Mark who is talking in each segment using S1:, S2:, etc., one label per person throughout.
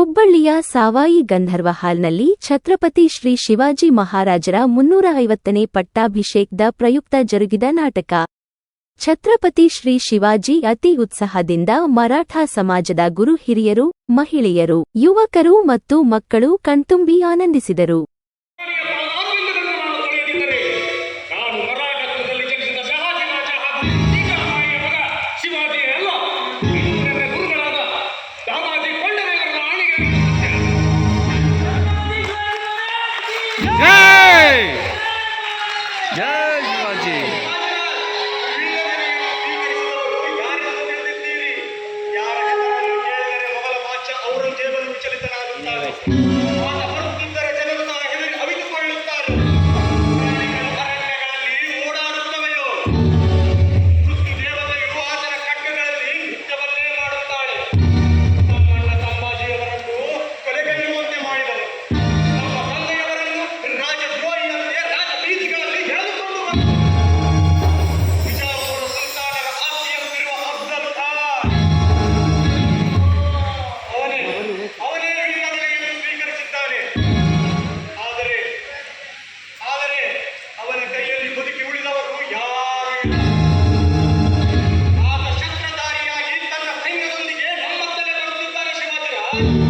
S1: ಹುಬ್ಬಳ್ಳಿಯ ಸಾವಾಯಿ ಗಂಧರ್ವ ಹಾಲ್ನಲ್ಲಿ ಛತ್ರಪತಿ ಶ್ರೀ ಶಿವಾಜಿ ಮಹಾರಾಜರ ಮುನ್ನೂರ ಐವತ್ತನೇ ಪಟ್ಟಾಭಿಷೇಕ್ದ ಪ್ರಯುಕ್ತ ಜರುಗಿದ ನಾಟಕ. ಛತ್ರಪತಿ ಶ್ರೀ ಶಿವಾಜಿ ಅತಿ ಉತ್ಸಾಹದಿಂದ ಮರಾಠಾ ಸಮಾಜದ ಗುರು ಹಿರಿಯರು, ಮಹಿಳೆಯರು, ಯುವಕರು ಮತ್ತು ಮಕ್ಕಳು ಕಣ್ತುಂಬಿ ಆನಂದಿಸಿದರು.
S2: Thank you. God.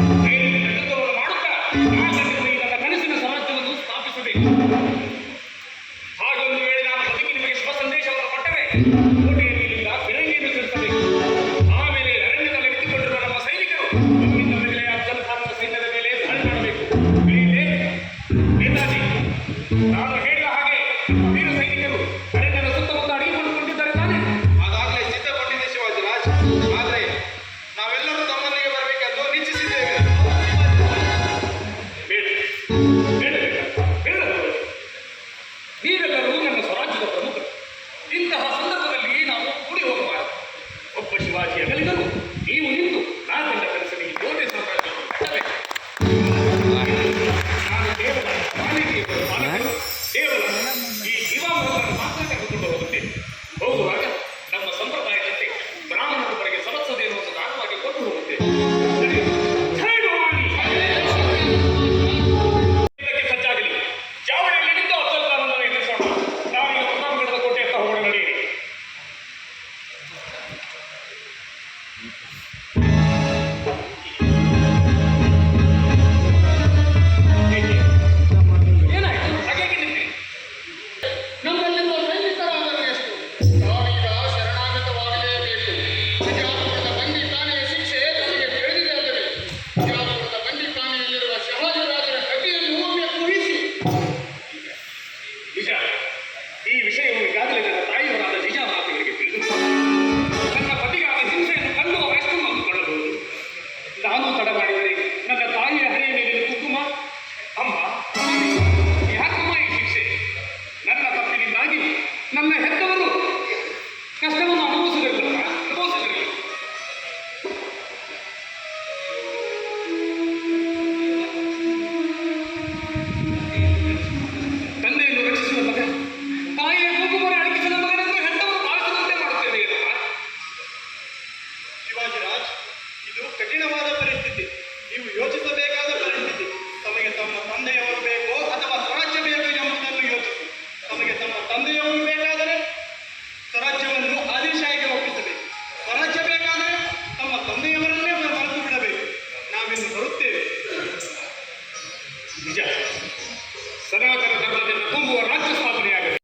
S2: ಮಾಡುತ್ತಾ
S3: Thank you. ಸದಾಕಾರ ಕರ್ನಾಟಕದಲ್ಲಿ ತುಂಬುವ ರಾಜ್ಯ ಸ್ಥಾಪನೆಯಾಗಲಿ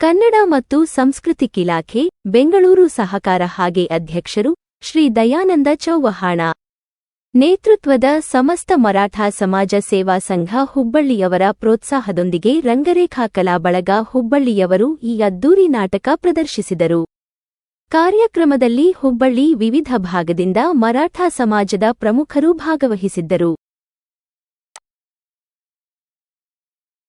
S1: ಕನ್ನಡ ಮತ್ತು ಸಂಸ್ಕೃತಿ ಇಲಾಖೆ, ಬೆಂಗಳೂರು ಸಹಕಾರ ಹಾಗೆ ಅಧ್ಯಕ್ಷರು, ಶ್ರೀ ದಯಾನಂದ ಚೌವಹಾಣ. ನೇತೃತ್ವದ ಸಮಸ್ತ ಮರಾಠ ಸಮಾಜ ಸೇವಾ ಸಂಘ ಹುಬ್ಬಳ್ಳಿಯವರ ಪ್ರೋತ್ಸಾಹದೊಂದಿಗೆ ರಂಗರೇಖಾ ಕಲಾ ಬಳಗ ಹುಬ್ಬಳ್ಳಿಯವರು ಈ ಅದ್ದೂರಿ ನಾಟಕ ಪ್ರದರ್ಶಿಸಿದರು. ಕಾರ್ಯಕ್ರಮದಲ್ಲಿ ಹುಬ್ಬಳ್ಳಿ ವಿವಿಧ ಭಾಗದಿಂದ ಮರಾಠ ಸಮಾಜದ ಪ್ರಮುಖರು ಭಾಗವಹಿಸಿದ್ದರು.